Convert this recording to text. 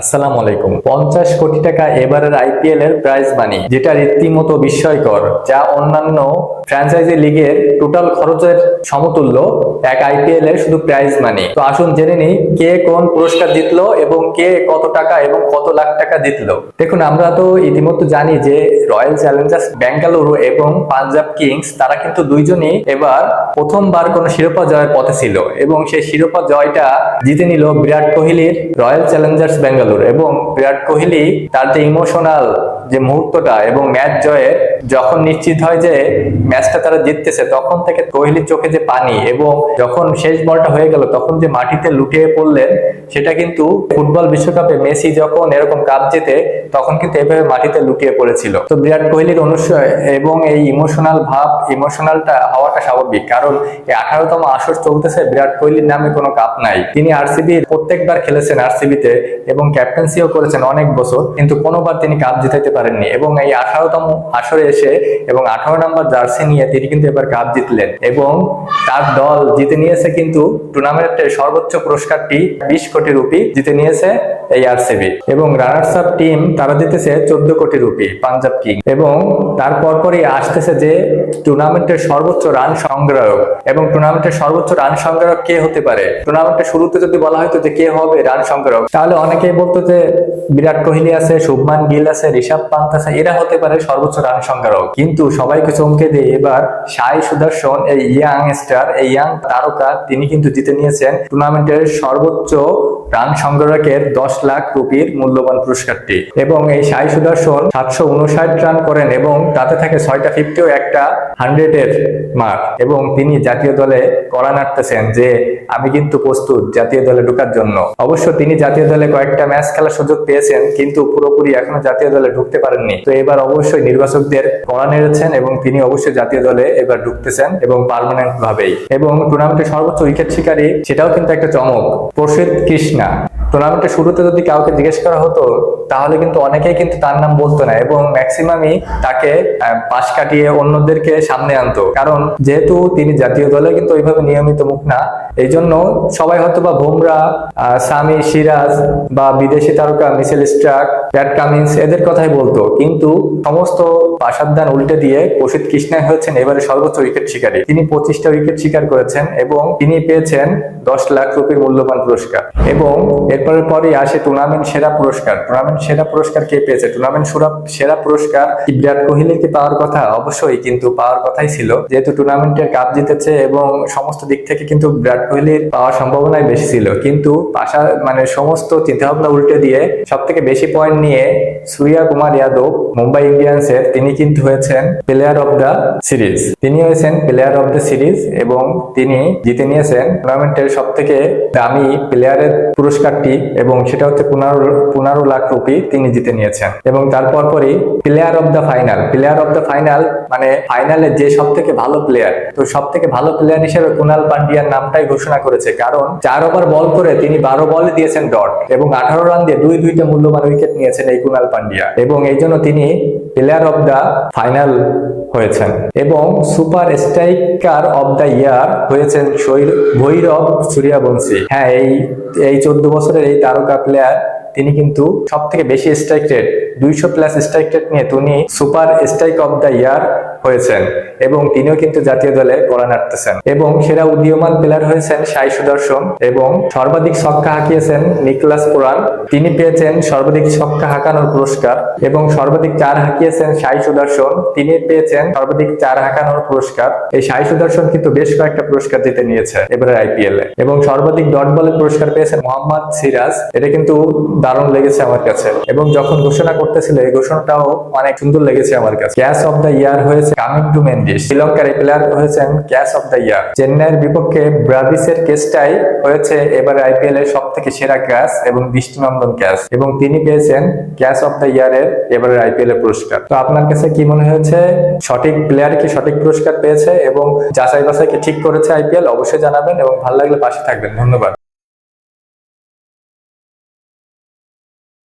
আসসালামু আলাইকুম। পঞ্চাশ কোটি টাকা এবারের আইপিএল এর প্রাইজ মানি যেটা রীতিমতো বিস্ময়কর, যা অন্যান্য ফ্র্যাঞ্চাইজি লিগের টোটাল খরচের সমতুল্য এক আইপিএল এর শুধু প্রাইজ মানি তো আসুন জেনে নিই, কে কোন পুরস্কার জিতলো এবং কে কত টাকা এবং কত লাখ টাকা জিতলো। দেখুন, আমরা তো ইতিমধ্যে জানি যে রয়্যাল চ্যালেঞ্জার্স বেঙ্গালুরু এবং পাঞ্জাব কিংস তারা কিন্তু দুইজনই এবার প্রথমবার কোনো শিরোপা জয়ের পথে ছিল এবং সেই শিরোপা জয়টা জিতে নিল বিরাট কোহলির রয়্যাল চ্যালেঞ্জার্স বেঙ্গালুরু এবং বিরাট কোহলি তার যে ইমোশনাল যে মুহূর্তটা এবং ম্যাচ জয়ের যখন নিশ্চিত হয় যে ম্যাচটা তারা জিততেছে, তখন থেকে কোহলির চোখে যে পানি এবং যখন শেষ বলটা হয়ে গেল, তখন যে মাটিতে লুটিয়ে পড়লেন, সেটা কিন্তু ফুটবল বিশ্বকাপে মেসি যখন এরকম কাপ জেতে, তখন কিন্তু এভাবে মাটিতে লুটিয়ে পড়েছিল। তো বিরাট কোহলির অনুসয় এবং এই ইমোশনাল ভাব ইমোশনালটা হওয়াটা স্বাভাবিক। কারণ এই আঠারোতম আসর চলতেছে, বিরাট কোহলির নামে কোনো কাপ নাই। তিনি আরসিবি প্রত্যেকবার খেলেছেন আরসিবিতে এবং ক্যাপ্টেন্সিও করেছেন অনেক বছর, কিন্তু কোনোবার তিনি কাপ জিতাইতে পারেননি এবং এই আঠারোতম আসরে এসে এবং আঠারো নম্বর জার্সি নিয়ে তিনি কিন্তু এবার কাপ জিতলেন এবং তার দল জিতে নিয়েছে কিন্তু টুর্নামেন্টের সর্বোচ্চ পুরস্কারটি বিশ কোটি রুপি জিতে নিয়েছে এই আরসিবি এবং রানার্স আপ টিম তারা জিতেছে চোদ্দ কোটি রুপি পাঞ্জাব কিং এবং তার পরপরই আসতেছে যে টুর্নামেন্টের সর্বোচ্চ রান সংগ্রাহক এবং টুর্নামেন্টের সর্বোচ্চ রান সংগ্রাহক কে হতে পারে? টুর্নামেন্টের শুরুতে যদি বলা হয়তো যে কে হবে রান সংগ্রাহক, তাহলে অনেকেই বলতো যে বিরাট কোহলি আছে, শুভমান গিল আছে, ঋষভ পান্ত আছে, এরা হতে পারে সর্বোচ্চ রান সংগ্রাহক কিন্তু সবাইকে চমকে দিয়ে এবার সাই সুদর্শন, এই ইয়াং স্টার এই ইয়াং তারকা, তিনি কিন্তু জিতে নিয়েছেন টুর্নামেন্টের সর্বোচ্চ রান সংগ্রাহকের দশ লাখ রুপির মূল্যবান পুরস্কারটি। এবং এই সাই সুদর্শন সাতশো উনষাট রান করেন এবং তাতে থাকে ছয়টা ফিফটিও একটা হান্ড্রেড এর মার্ক এবং তিনি জাতীয় দলে করা নাড়তেছেন যে, আমি কিন্তু প্রস্তুত জাতীয় দলে ঢোকার জন্য। অবশ্য তিনি জাতীয় দলে কয়েকটা ম্যাচ খেলার সুযোগ পেয়েছেন, কিন্তু পুরোপুরি এখনও জাতীয় দলে ঢুকতে পারেননি। তো এবার অবশ্যই নির্বাচকদের কড়া নেড়েছেন এবং তিনি অবশ্যই জাতীয় দলে এবার ঢুকতেছেন এবং পারমানেন্ট ভাবেই। এবং টুর্নামেন্টের সর্বোচ্চ উইকেট শিকারী, সেটাও কিন্তু একটা চমক। প্রসিদ্ধ কৃষ্ণা Yeah. টুর্নামেন্টের শুরুতে যদি কাউকে জিজ্ঞেস করা হতো, তাহলে কিন্তু অনেকেই কিন্তু তার নাম বলতো না এবং ম্যাক্সিমামই তাকে পাশ কাটিয়ে অন্যদেরকে সামনে আনতো। কারণ যেহেতু তিনি জাতীয় দলে কিন্তু ওইভাবে নিয়মিত মুখ না এই জন্য সবাই হয়তো বা বুমরা সামি, সিরাজ বা বিদেশি তারকা মিসেল স্ট্রাক প্যাট কামিন্স এদের কথাই বলতো। কিন্তু সমস্ত পাশাদান উল্টে দিয়ে প্রসিদ্ধ কৃষ্ণা হয়েছেন এবারে সর্বোচ্চ উইকেট শিকারী। তিনি পঁচিশটা উইকেট শিকার করেছেন এবং তিনি পেয়েছেন দশ লাখ রুপির মূল্যবান পুরস্কার। এবং এরপরের পরই আসে টুর্নামেন্ট সেরা পুরস্কার। টুর্নামেন্ট সেরা পুরস্কার কে পেয়েছে? টুর্নামেন্ট সেরা সেরা পুরস্কার বিরাট কোহলি কি পাওয়ার কথা অবশ্যই কিন্তু পাওয়ার কথাই ছিল। যেহেতু টুর্নামেন্টের কাপ জিতেছে এবং সমস্ত দিক থেকে কিন্তু বিরাট কোহলির পাওয়ার সম্ভাবনাই বেশি ছিল। কিন্তু পাশা মানে সমস্ত চিন্তাভাবনা উল্টে দিয়ে সব থেকে বেশি পয়েন্ট নিয়ে সূর্যা কুমার যাদব মুম্বাই ইন্ডিয়ান্সের তিনি কিন্তু হয়েছেন প্লেয়ার অফ দ্য সিরিজ তিনি হয়েছেন প্লেয়ার অফ দ্য সিরিজ এবং তিনি জিতে নিয়েছেন। টুর্নামেন্টের সব থেকে দামি প্লেয়ারের পুরস্কারটি এবং সেটা হচ্ছে পনেরো পনেরো লাখ রুপি তিনি জিতে নিয়েছেন। এবং তারপর পরই player of the final player of the final মানে ফাইনালে যে সব থেকে ভালো প্লেয়ার তো সব থেকে ভালো প্লেয়ার হিসেবে কুনাল পান্ডিয়ার নামটাই ঘোষণা করেছে। কারণ চার ওভার বল করে তিনি বারো বলে দিয়েছেন ডট এবং আঠারো রান দিয়ে দুই দুইটা মূল্যবান উইকেট নিয়েছেন এই কুনাল পান্ডিয়া এবং এই জন্য তিনি প্লেয়ার অফ দ্য ফাইনাল হয়েছেন। এবং super striker of the year হয়েছেন ভৈরব সূর্যবংশী। হ্যাঁ এই এই চোদ্দ বছরের এই তারকা প্লেয়ার তিনি কিন্তু সব থেকে বেশি স্ট্রাইক রেট দুইশো প্লাস স্ট্রাইক রেট নিয়ে তিনি super strike of the year হয়েছেন। এবং তিনিও কিন্তু জাতীয় দলে কড়া নাড়তেছেন। এবং সেরা উদীয়মান প্লেয়ার হয়েছেন সাই সুদর্শন এবং সর্বাধিক ছক্কা হাঁকিয়েছেন নিকলাস পুরান তিনি পেয়েছেন সর্বাধিক ছক্কা হাঁকানোর পুরস্কার এবং সর্বাধিক চার হাঁকিয়েছেন সাই সুদর্শন। তিনি পেয়েছেন সর্বাধিক চার হাঁকানোর পুরস্কার। এই সাই সুদর্শন কিন্তু বেশ কয়েকটা পুরস্কার জিতে নিয়েছে এবারে আইপিএল। এ এবং সর্বাধিক ডট বলের পুরস্কার পেয়েছেন মোহাম্মদ সিরাজ। এটা কিন্তু দারুণ লেগেছে আমার কাছে। এবং যখন ঘোষণা করতেছিল, এই ঘোষণাটাও অনেক সুন্দর লেগেছে আমার কাছে। ক্যাচ অফ দ্য ইয়ার হয়েছে কামিং টু শ্রীলঙ্কার এই প্লেয়ার হয়েছেন ক্যাচ অফ দ্য ইয়ার। চেন্নাইয়ের বিপক্ষে ব্রাভিসের কেসটাই হয়েছে এবারে আইপিএল এর সব থেকে সেরা ক্যাচ এবং দৃষ্টিনন্দন ক্যাচ। এবং তিনি পেয়েছেন ক্যাচ অফ দ্য ইয়ার এর এবারে আইপিএল এর পুরস্কার। তো আপনার কাছে কি মনে হয়েছে? সঠিক প্লেয়ার কি সঠিক পুরস্কার পেয়েছে এবং যাচাই বাছাই কি ঠিক করেছে আইপিএল? অবশ্যই জানাবেন এবং ভালো লাগলে পাশে থাকবেন। ধন্যবাদ।